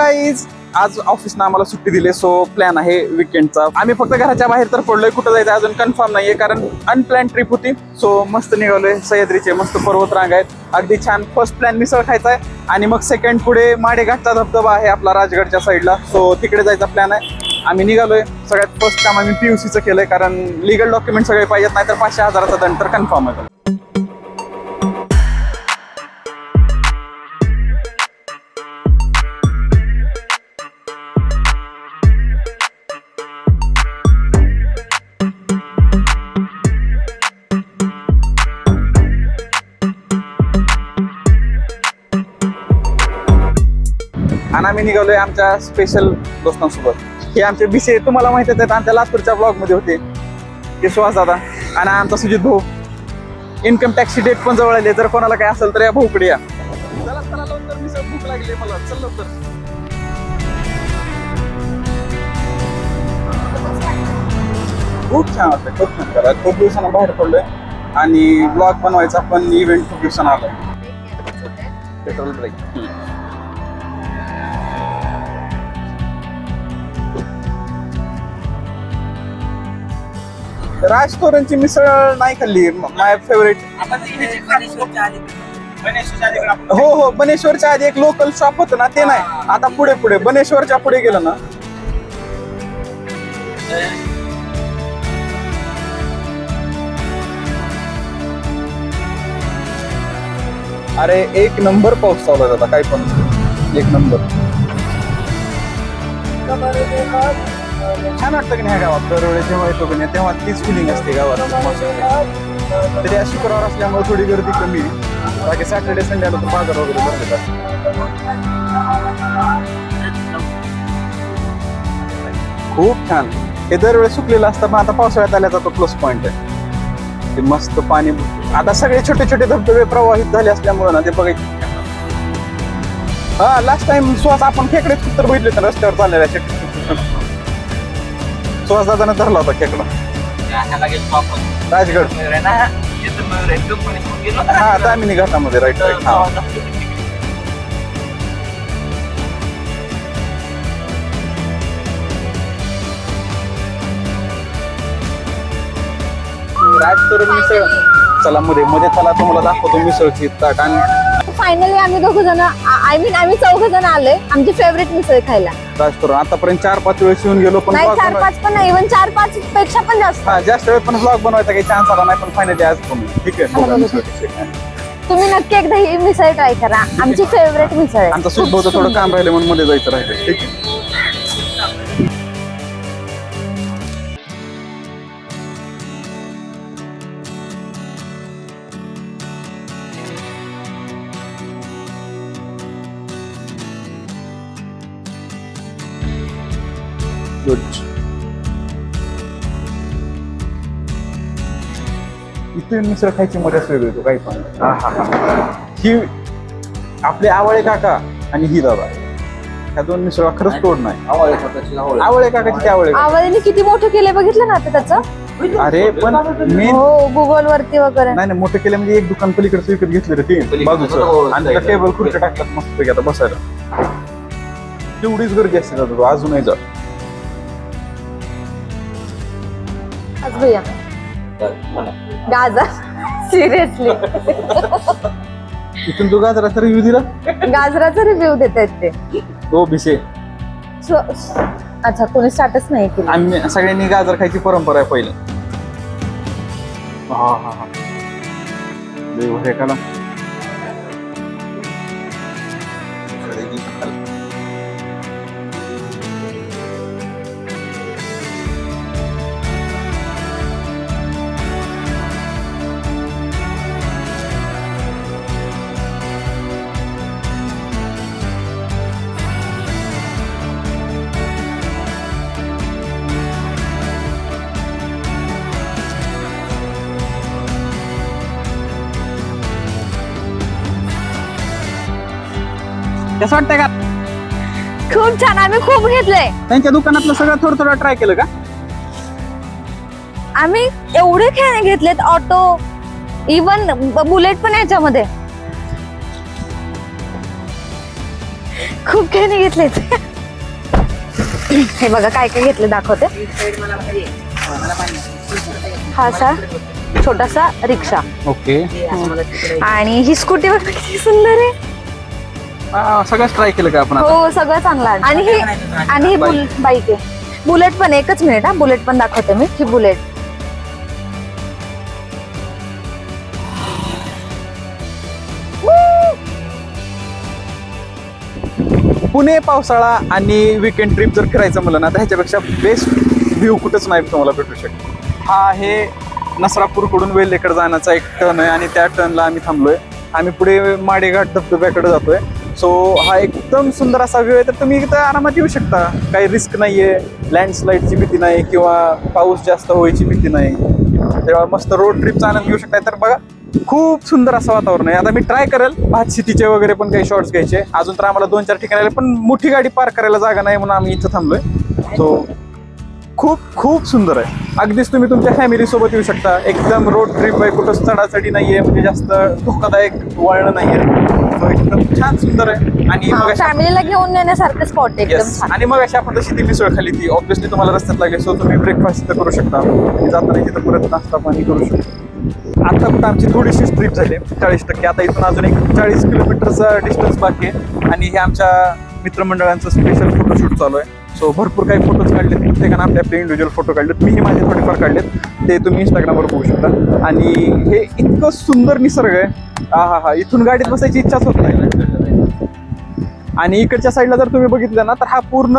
Guys आज ऑफिसनं आम्हाला सुट्टी दिली सो प्लॅन आहे विकेंडचा आम्ही फक्त घराच्या बाहेर तर पडलोय कुठं जायचं अजून कन्फर्म नाहीये कारण अनप्लॅन ट्रिप होती. सो मस्त निघालोय सह्याद्रीचे मस्त पर्वत रांग आहेत. अगदी छान फर्स्ट प्लॅन मिसळ खायचा आहे आणि मग सेकंड पुढे माडेघाटचा धबधबा आहे आपला राजगडच्या साईडला सो तिकडे जायचा प्लॅन आहे. आम्ही निघालोय. सगळ्यात फर्स्ट काम आम्ही पीयूसीचं केलंय कारण लिगल डॉक्युमेंट सगळे पाहिजेत नाही तर पाचशे हजाराचा दंड तर कन्फर्म आहे आम्ही निघालोय आमच्या स्पेशल दोस्तांसोबत. हे आमचे बिसे तुम्हाला माहिती आहेत आमच्या लातूरच्या ब्लॉगमध्ये होते. ते सुहास दादा आणि आमचा सुजित भाऊ. इन्कम टॅक्सची डेट पण जवळ आली जर कोणाला काय असेल तर या भाऊकडे या. चला चला लवकर मिसळ भूक लागली मला. चल लवकर. खूप छान वाटतं खूप छान. करा खूप दिवसांना बाहेर पडलोय. आणि ब्लॉग बनवायचा पण इव्हेंट खूप दिवसांना आलाय. पेट्रोल ब्रेक राज तोरणची मिसळ नाही खाल्ली माय फेवरेट हो हो बनेश्वरच्या आधी एक लोकल शॉप होतं ना ते नाही. आता पुढे पुढे बनेश्वरच्या पुढे गेलं ना. अरे एक नंबर पाऊस आहे आता काय पण. एक नंबर छान वाटतं की नाही ह्या गावात? दरवेळेस जेव्हा येतो की नाही तेव्हा तीच फिलिंग असते गावात. तरी आज शुक्रवार असल्यामुळे थोडी गर्दी कमी. आहे बाकी सॅटर्डे संडेला तर बाजार वगैरे भरले जातात. खूप छान. हे दरवेळेस सुकलेलं असतं पण आता पावसाळ्यात आल्याचा तो प्लस पॉइंट आहे. ते मस्त पाणी आता सगळे छोटे छोटे धबधबे प्रवाहित झाले असल्यामुळे ना ते बघायचे हा लास्ट टाइम सुहास आपण खेकडे तर बघितले तर रस्त्यावर चाललेल्या खेकडे सुहास दादाने धरला होता खेकडा राजगड. हा दामिनी घाटामध्ये राईट राईट हा. राजतरुण मिसळ. चला मध्ये मध्ये चला तुम्हाला दाखवतो मिसळची ताट आणि फायनली आम्ही दोघ जण आय मीन आम्ही चौघ जण आलोय. आमची फेवरेट मिसळ खायला. आतापर्यंत चार पाच वेळेस येऊन गेलो पण नाही vlog चार बनवाय- पाच पण नाही इव्हन चार पाच पेक्षा पण जास्त. हा जास्त वेळ पण ब्लॉग बनवायचा काही चान्स आला नाही पण फायनली आज ठीक आहे? बघा. तुम्ही नक्की एकदा ही मिसळ ट्राय करा. आमची फेवरेट मिसळ आहे. आमचं सूट भाऊचं थोडं काम राहिलं म्हणून मध्ये जायचं राहिलं ठीक आहे? इथे मिसळ खायची मजाच वेगळी होतो काही पण ही आपले आवळे काका आणि ही दादा. ह्या दोन मिसळ खरंच तोड नाही. आवळे काकाची ते आवळे काका. आवाजाने किती मोठं केलंय बघितलं ना आता त्याचं? अरे पण मेन हो गुगल वरती वगैरे. नाही नाही मोठं केलं म्हणजे एक दुकान पलीकडचं विकत घेतलं रे ते बाजूचं. आणि त्याला टेबल खुर्ची टाकतात मस्त पैकी आता बसायला. तेवढीच गर्दी असते दादा तो अजूनही जा आज भैया गाजर सिरियसली इथून तो गाजराचा रिव्ह्यू दिला? गाजराचा रिव्ह्यू देत आहेत ते. हो भिसे. अच्छा कोणी स्टार्टच नाही केलं. आम्ही सगळ्यांनी गाजर खायची परंपरा आहे पहिलं. हा हा हा. देव हे कला. कसं वाटतंय का? खूप छान. आम्ही खूप घेतलंय. त्यांच्या दुकानातलं सगळं थोडं थोडं ट्राय केलं का? आम्ही एवढे खेळणे घेतलेत ऑटो इवन बुलेट पण याच्यामध्ये. खूप नाही घेतलेत. हे बघा काय काय घेतले दाखवते. हा असा छोटासा रिक्षा. ओके. आणि ही स्कूटी बघा किती सुंदर आहे. सगळंच ट्राय केलं का आपण आता? हो सगळं चांगलं आहे. आणि ही आणि ही बुल बाईक आहे बुलेट पण. एकच मिनिट हा. बुलेट पण दाखवते मी ही बुलेट. पुणे पावसाळा आणि विकेंड ट्रिप जर करायचं म्हणलं ना तर ह्याच्यापेक्षा बेस्ट व्ह्यू कुठंच नाही तुम्हाला भेटू शकतो. हा आहे नसरापूरकडून वेल्हेकडे जाण्याचा एक टर्न आहे आणि त्या टर्नला आम्ही थांबलोय. आम्ही पुढे माडेघाट धबधब्याकडे जातोय. सो हा एकदम सुंदर असा व्ह्यू आहे. तर तुम्ही इथं आरामात येऊ शकता. काही रिस्क नाही आहे लँडस्लाईडची भीती नाही किंवा पाऊस जास्त व्हायची भीती नाही. तेव्हा मस्त रोड ट्रिपचा आनंद घेऊ शकताय. तर बघा खूप सुंदर असं वातावरण आहे. आता मी ट्राय करेल. भात शेतीचे वगैरे पण काही शॉर्ट्स घ्यायचे. अजून तर आम्हाला दोन चार ठिकाणी आले पण मोठी गाडी पार्क करायला जागा नाही म्हणून आम्ही इथं थांबलोय. सो खूप खूप सुंदर आहे. अगदीच तुम्ही तुमच्या फॅमिली सोबत येऊ शकता. एकदम रोड ट्रिप आहे कुठं चढाचढी नाहीये म्हणजे जास्त धोकादायक वळण नाहीये. So एकदम छान सुंदर आहे. आणि फॅमिलीला घेऊन नेण्यासारखं स्पॉट आहे एकदम आणि मग अशी आपण तशी ती मिसळ खाली ती. ऑब्विसली तुम्हाला रस्त्यात लागेल सो तुम्ही ब्रेकफास्ट तिथं करू शकता. जाताना तिथं परत नाश्ता पाणी करू शकता. आता कुठं आमची थोडीशी ट्रिप झाली चाळीस टक्के. आता इथून अजून एक चाळीस किलोमीटरचा डिस्टन्स बाकी आहे. आणि हे आमच्या मित्रमंडळांचं स्पेशल फोटोशूट चालू आहे. सो भरपूर काही फोटोज काढलेत. प्रत्येकानं आपले आपले इंडिव्हिज्युअल फोटो काढलेत. मीही माझे थोडेफार काढलेत. ते तुम्ही इंस्टाग्रामवर बघू शकता. आणि हे इतकं सुंदर निसर्ग आहे. हा हा हा. इथून गाडीत बसायची इच्छाच होत नाही. आणि इकडच्या साईडला जर तुम्ही बघितलं ना तर हा पूर्ण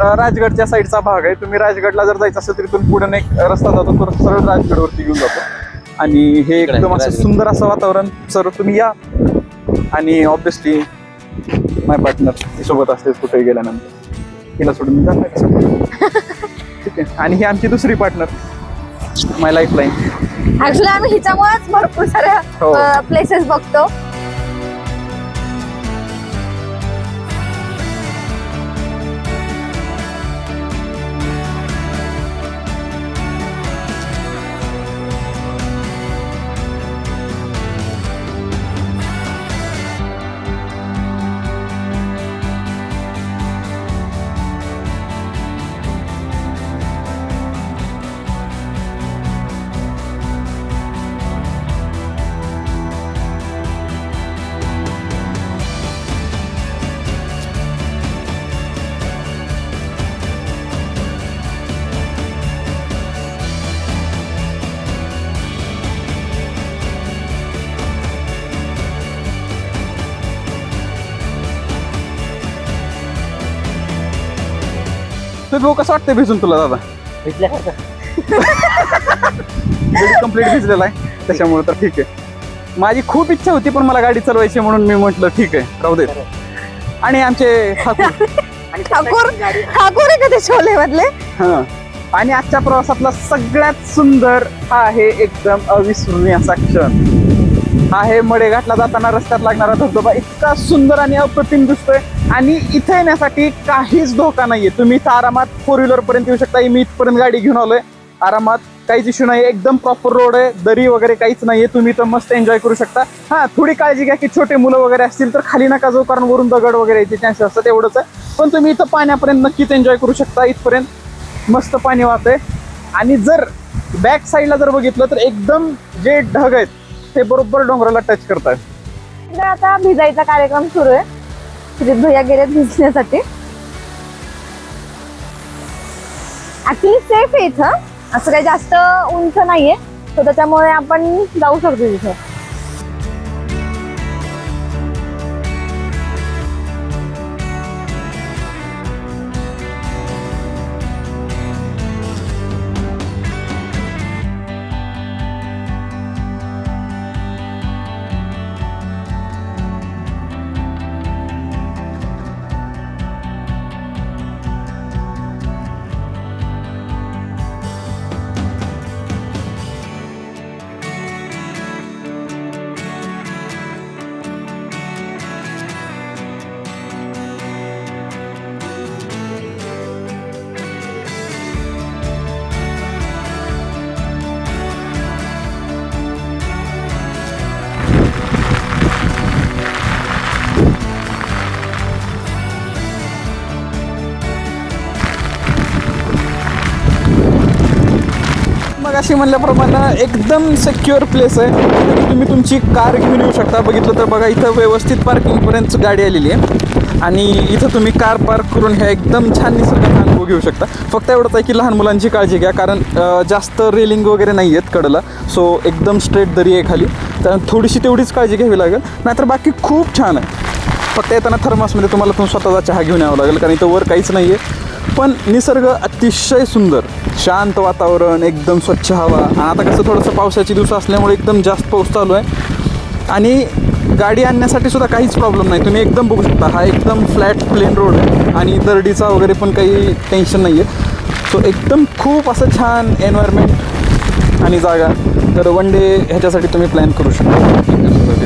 राजगडच्या साईडचा भाग आहे. तुम्ही राजगडला जर जायचं असेल तर इथून पुढे एक रस्ता जातो. तो सरळ राजगडवरती घेऊन जातो. आणि हे एकदम असं सुंदर असं वातावरण. सर तुम्ही या. आणि ऑब्विसली माय पार्टनर सोबत असते कुठे गेल्यानंतर. तिला सोडून. मी जाणार कसं? ठीक आहे. आणि ही आमची दुसरी partner my life line actually आम्ही हिच्यामुळेच भरपूर हो. साऱ्या प्लेसेस बघतो. तर भाऊ कसं वाटतंय भिजून तुला दादा? कंप्लीट भिजलेला आहे. त्याच्यामुळे तर ठीक आहे. माझी खूप इच्छा होती पण मला गाडी चालवायची म्हणून मी म्हटलं ठीक आहे राहू दे. आणि आमचे ठाकूर. ठाकूर ठाकूर आहे का ते छोले मधले हा. आणि आजच्या प्रवासातला सगळ्यात सुंदर हा आहे एकदम अविस्मरणीय असा क्षण. आहे आहे मडेघाटला जाताना रस्त्यात लागणारा धबधबा इतका सुंदर आणि अप्रतिम दिसतोय. आणि इथे येण्यासाठी काहीच धोका नाहीये. तुम्ही इथं आरामात फोर व्हीलर पर्यंत येऊ शकता. मी इथपर्यंत गाडी घेऊन आलोय. आरामात काहीच इश्यू नाही एकदम प्रॉपर रोड आहे. दरी वगैरे काहीच नाहीये. तुम्ही इथं मस्त एन्जॉय करू शकता. हा थोडी काळजी घ्या की छोटे मुलं वगैरे असतील तर खाली नका जाऊ कारण वरून दगड वगैरे यायचे चान्सेस असतात एवढंच आहे. पण तुम्ही इथं पाण्यापर्यंत नक्कीच एन्जॉय करू शकता. इथपर्यंत मस्त पाणी वाहतंय. आणि जर बॅक साईडला जर बघितलं तर एकदम जे ढग आहेत ते बरोबर डोंगराला टच करतात आता भिजायचा कार्यक्रम सुरू आहे. श्री भैया गेले भिजण्यासाठी ऍक्च्युली सेफ आहे इथं. असं काही जास्त उंच नाहीये. तर त्याच्यामुळे आपण जाऊ शकतो तिथं अशी म्हणल्याप्रमाणे एकदम सेक्युअर प्लेस आहे. तुम्ही तुमची कार घेऊन येऊ शकता. बघितलं तर बघा इथं व्यवस्थित पार्किंगपर्यंत गाडी आलेली आहे. आणि इथं तुम्ही कार पार्क करून ह्या एकदम छान निसर्गाचा अनुभव घेऊ शकता. फक्त एवढंच आहे की लहान मुलांची काळजी घ्या कारण जास्त रेलिंग वगैरे नाही आहेत कडला. सो एकदम स्ट्रेट दरी आहे खाली. तर थोडीशी तेवढीच काळजी घ्यावी लागेल. नाहीतर बाकी खूप छान आहे. फक्त येताना थर्मासमध्ये तुम्हाला तो स्वतःचा चहा घेऊन यावं लागेल कारण इथं वर काहीच नाही आहे पण निसर्ग अतिशय सुंदर. शांत वातावरण एकदम स्वच्छ हवा. आणि आता कसं थोडंसं पावसाची दिवस असल्यामुळे एकदम जास्त पाऊस चालू आहे. आणि गाडी आणण्यासाठी सुद्धा काहीच प्रॉब्लेम नाही. तुम्ही एकदम बघू शकता हा एकदम फ्लॅट प्लेन रोड आहे. आणि दरडीचा वगैरे पण काही टेन्शन नाही आहे सो एकदम खूप असं छान एन्व्हायरमेंट आणि जागा. तर वन डे ह्याच्यासाठी तुम्ही प्लॅन करू शकता.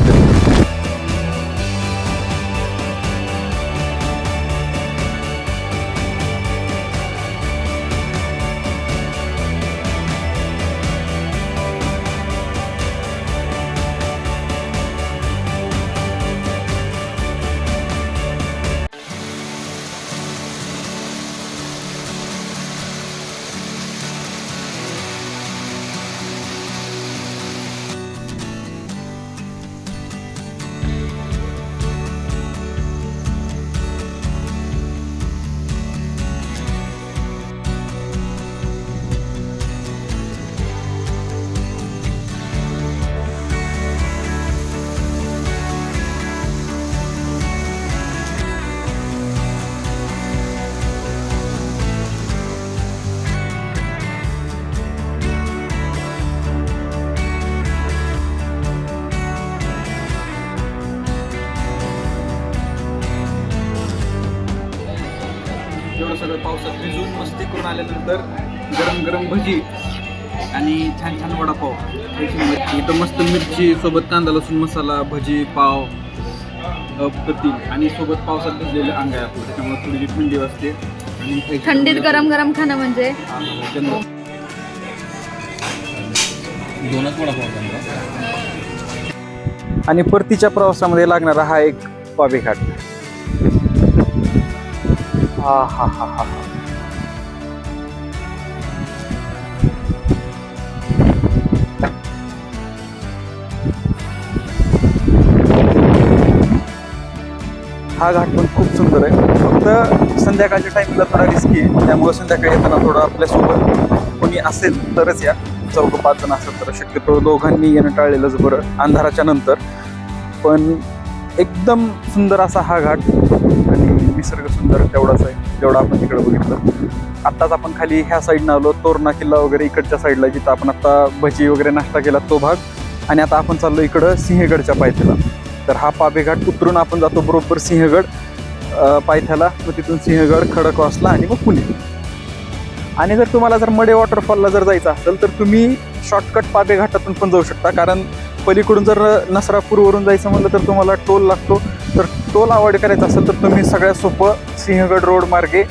आल्यानंतर गरम गरम भजी आणि छान छान वडापाव. इथं मस्त मिरची सोबत कांदा लसूण मसाला भजी पाव अप्रतिम आणि सोबत पावसात भिजलेलं अंग आहे आपलं त्याच्यामुळे थोडीशी थंडी वाजते आणि थंडीत. गरम गरम खाणं म्हणजे. दोनच वडापाव आणि परतीच्या प्रवासामध्ये लागणारा हा एक पाबे घाट हा हा हा हा हा हा घाट पण खूप सुंदर आहे. फक्त संध्याकाळच्या टाईमला थोडा रिस्की आहे. त्यामुळे संध्याकाळी येताना थोडं आपल्यासोबत कोणी असेल तरच या. चौघ पाच जण असेल तर शक्यतो दोघांनी येणं टाळलेलंच बरं अंधाराच्या नंतर. पण एकदम सुंदर असा हा घाट आणि निसर्ग सुंदर तेवढाच आहे जेवढा आपण तिकडे बघितलं. आत्ताच आपण खाली ह्या साईडनं आलो तोरणा किल्ला वगैरे इकडच्या साईडला जिथं आपण आत्ता भजी वगैरे नाश्ता केला तो भाग. आणि आता आपण चाललो इकडं सिंहगडच्या पायथ्याला. तर हा पाबेघाट उतरून आपण जातो बरोबर सिंहगड पायथ्याला. मग तिथून सिंहगड खडकवासला आणि मग पुणे. आणि जर तुम्हाला जर मडे वॉटरफॉलला जर जायचं असेल तर तुम्ही शॉर्टकट पाबे घाटातून पण जाऊ शकता. कारण पलीकडून जर नसरापूरवरून जायचं म्हणलं तर तुम्हाला टोल लागतो. तर टोल अवॉइड करायचा असेल तर तुम्ही सगळ्यात सोपं सिंहगड रोड मार्गे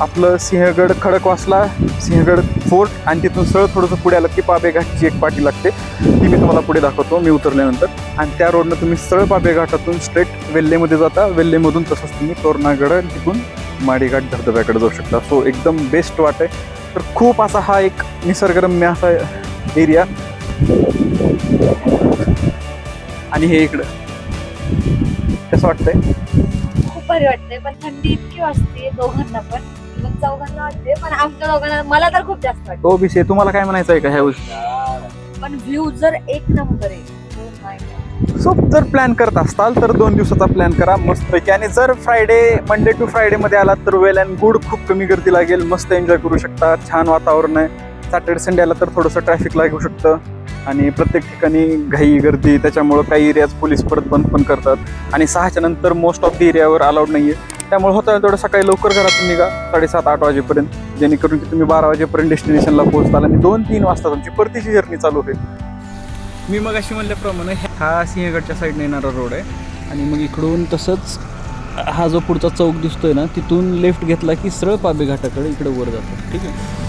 आपलं सिंहगड खडकवासला सिंहगड फोर्ट आणि तिथून सरळ थोडंसं पुढे आलं की पाबे घाटची एक पाटी लागते. ती मी तुम्हाला पुढे दाखवतो मी उतरल्यानंतर. आणि त्या रोडनं तुम्ही सरळ पाबे घाटातून स्ट्रेट वेल्लेमध्ये जाता. वेल्लेमधून तसंच तुम्ही तोरणागड तिथून माडीघाट धबधब्याकडे जाऊ शकता. सो एकदम बेस्ट वाट आहे. तर खूप असा हा एक निसर्गरम्य असा एरिया आणि हे इकडं. कसं वाटतंय? खूप भारी वाटतंय पण थंडी इतकी वाजते दोघांना पण. चौघांना वाटते पण आमच्या दोघांना मला तर खूप जास्त वाटते विषय तुम्हाला काय म्हणायचं आहे का ह्या गोष्टी? पण व्ह्यू जर एक नंबर आहे Oh. सो जर प्लॅन करत असताल तर दोन दिवसाचा प्लॅन करा मस्तपैकी. आणि जर फ्रायडे मंडे टू फ्रायडे मध्ये आलात तर वेल अँड गुड खूप कमी गर्दी लागेल मस्त एन्जॉय करू शकता छान वातावरण आहे. सॅटर्डे संडे आला तर थोडंसं ट्रॅफिक लागू शकतं. आणि प्रत्येक ठिकाणी घाई गर्दी त्याच्यामुळं काही एरियाज पोलीस परत बंद पण करतात. आणि सहाच्या नंतर मोस्ट ऑफ द एरियावर अलाउड नाही आहे त्यामुळे होतं तेवढं सकाळी लवकर घरातून निघा साडेसात आठ वाजेपर्यंत. जेणेकरून की तुम्ही बारा वाजेपर्यंत डेस्टिनेशनला पोहोचताल आणि दोन तीन वाजता तुमची परतीची जर्नी चालू होईल. मी मग अशी म्हणल्याप्रमाणे हा सिंहगडच्या साईडने येणारा रोड आहे. आणि मग इकडून तसंच हा जो पुढचा चौक दिसतोय ना तिथून लेफ्ट घेतला की सरळ पाबे घाटाकडे इकडे वर जातो. ठीक आहे?